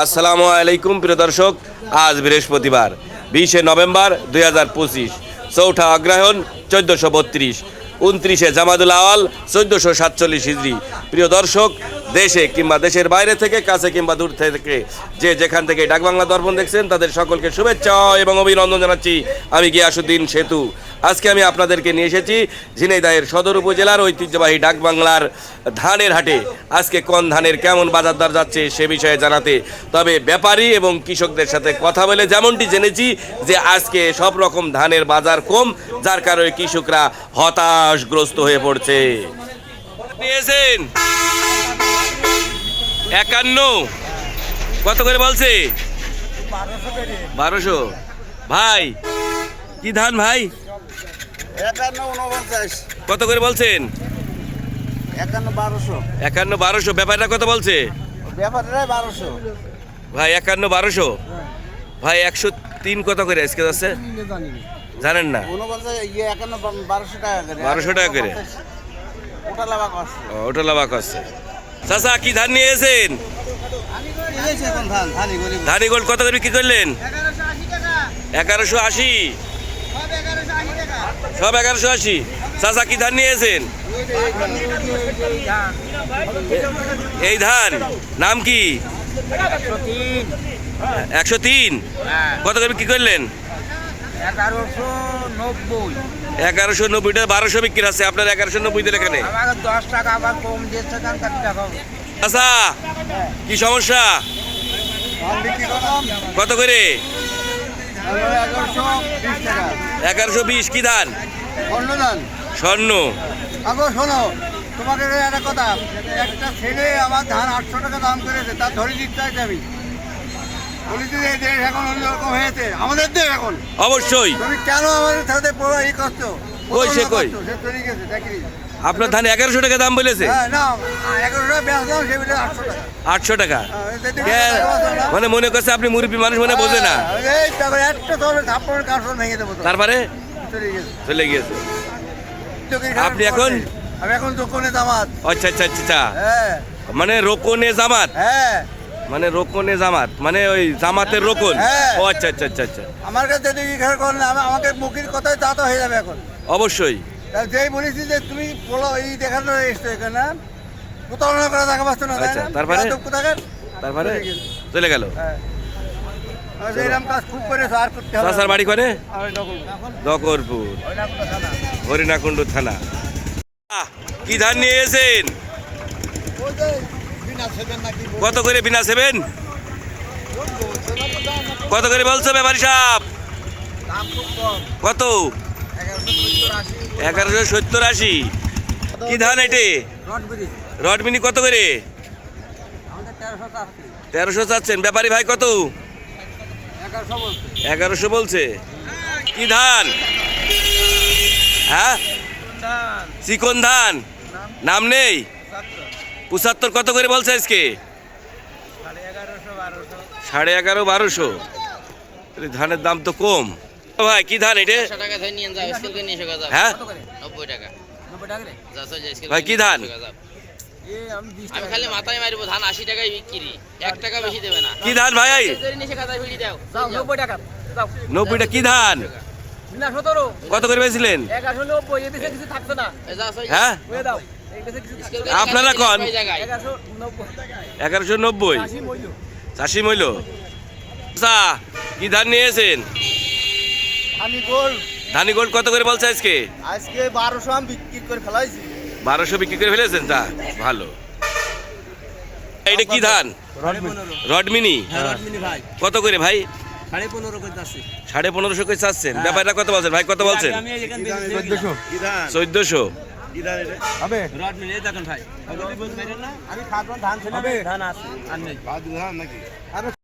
আসসালামু আলাইকুম, প্রিয় দর্শক। আজ বৃহস্পতিবার, বিশে নভেম্বর দুই হাজার পঁচিশ, চৌঠা অগ্রহণ চোদ্দোশো বত্রিশ। উনত্রিশে জামাদুল আওয়াল, চোদ্দোশো সাতচল্লিশ হিজড়ি। প্রিয় দর্শক, দেশে কিংবা দেশের বাইরে থেকে, কাছে কিংবা দূর থেকে যে যেখান থেকে ডাকবাংলা দর্পণ দেখছেন, তাদের সকলকে শুভেচ্ছা এবং অভিনন্দন জানাচ্ছি আমি গিয়াসুদ্দিন সেতু। আজকে আমি আপনাদেরকে নিয়ে এসেছি ঝিনাইদহের সদর উপজেলার ঐতিহ্যবাহী ডাকবাংলার ধানের হাটে। আজকে কোন ধানের কেমন বাজার দর যাচ্ছে সে বিষয়ে জানাতে। তবে ব্যাপারী এবং কৃষকদের সাথে কথা বলে যেমনটি জেনেছি যে আজকে সব রকম ধানের বাজার কম, যার কারণে কৃষকরা হতাশগ্রস্ত হয়ে পড়ছে। নিয়েছেন? একান্ন। কত করে বলছে? বারোশো। ভাই কি ধান ভাই? কত করে বলছেন? একান্ন বারোশো। ব্যাপারটা কত বলছে? ভাই একান্ন বারোশো। ভাই একশো তিন কত করে আজকে যাচ্ছে? জানেন না? ইয়ে বারোশো টাকা করে। 1200 টাকা করে? ওটা লাভা করছে। চাচা কি ধান নিয়ে এখন ধান গোল্ড কত করে বিক্রি করলেন? এগারোশো আশি। সব এগারোশো আশি। চাচা কি ধান নিয়েছেন এই ধান নাম কি? একশো তিন। কত করে বিক্রি করলেন? এগারোশো নব্বই। নব্বইটা বারোশো বিক্রি আছে আপনার এগারোশো নব্বই দিলে এখানে দশ টাকা আবার কম দিয়েছে চাচা কি সমস্যা? কত করে? এগারোশো বিশ কি ধান? অন্য ধান। স্বর্ণ। আগো শোনো তোমাকে একটা কথা একটা ছেলে আমার ধান আটশো টাকা দাম করেছে তার ধরে দিতে চাইছে আমি বলেছি যে এই দেশ এখন অন্যরকম হয়েছে আমাদের দেশ এখন। অবশ্যই। তুমি কেন আমাদের সাথে ই করছ? কই সে কই? আপনার ধান এগারোশো টাকা দাম বলেছে? হ্যাঁ আটশো টাকা। হ্যাঁ? মানে মনে করছে আপনি মুরব্বী মানুষ মানে বোঝে না। হ্যাঁ, তারপরে? চলে গিয়েছে আপনি এখন? আমি এখন দোকানে দামাত আচ্ছা আচ্ছা আচ্ছা আচ্ছা। হ্যাঁ। মানে রোকনে জামাত? হ্যাঁ। মানে রোকনে জামাত মানে ওই জামাতের রোকন? হ্যাঁ। ও আচ্ছা আচ্ছা আচ্ছা আচ্ছা। আমার কাছে যদি করলে আমি আমাকে মুখের কথাই তা তো হয়ে যাবে এখন। অবশ্যই। যেই বলেছি যে তুমি বলো এই দেখানো এসছো এখানে প্রতারণা করা দেখা পাচ্ছ না আচ্ছা, তারপরে? তারপরে? চলে গেল। হ্যাঁ। চাষার বাড়ি করে। দকরপুর। হরিণাকুণ্ড থানা। কি ধান নিয়ে এসেছেন? কত করে বিনা সেবেন? কত করে বলছো ব্যাপারী কম। কত? এগারোশো সত্তর আশি। কি ধান এটে? রডমিনি কত করে? তেরোশো চাচ্ছেন। ব্যাপারী ভাই কত? এগারোশো বলছে। কি ধান? হ্যাঁ? চিকন ধান। নাম? নেই? পঁচাত্তর কত করে বলছে আজকে? সাড়ে এগারো বারোশো। ধানের দাম তো কম। ভাই কি ধান এটা? হ্যাঁ? ভাই, কি ধান? আমি খালি মাথায় মারিবো ধান আশি টাকায় বিক্রি। এক টাকা বেশি দেবে না। কি ধান ভাই? নব্বই টাকা। যাও। নব্বইটা কি ধান? কত করে পেয়েছিলেন হ্যাঁ? হয়ে আপনারা কন? এগারোশো নব্বই? চাষি মইল। আচ্ছা কি ধান নিয়েছেন? আমি গোল। ধানি গোল্ড কত করে বলছে আজকে? আজকে বারোশো আমি বিক্রি করে ফেলাইছি। বারোশো বিক্রি করে ফেলেছেন? তা ভালো। এটা কি ধান? রডমিনি। হ্যাঁ রডমিনি ভাই কত করে ভাই? সাড়ে পনেরোশো করে চাচ্ছেন। ব্যাপারটা কত বলছেন? ভাই কত বলছেন? চোদ্দশো। হবে রডমিনি এই দেখুন ভাই। আমি খাদ্য ধান ছিল ধান আছে। আর নেই।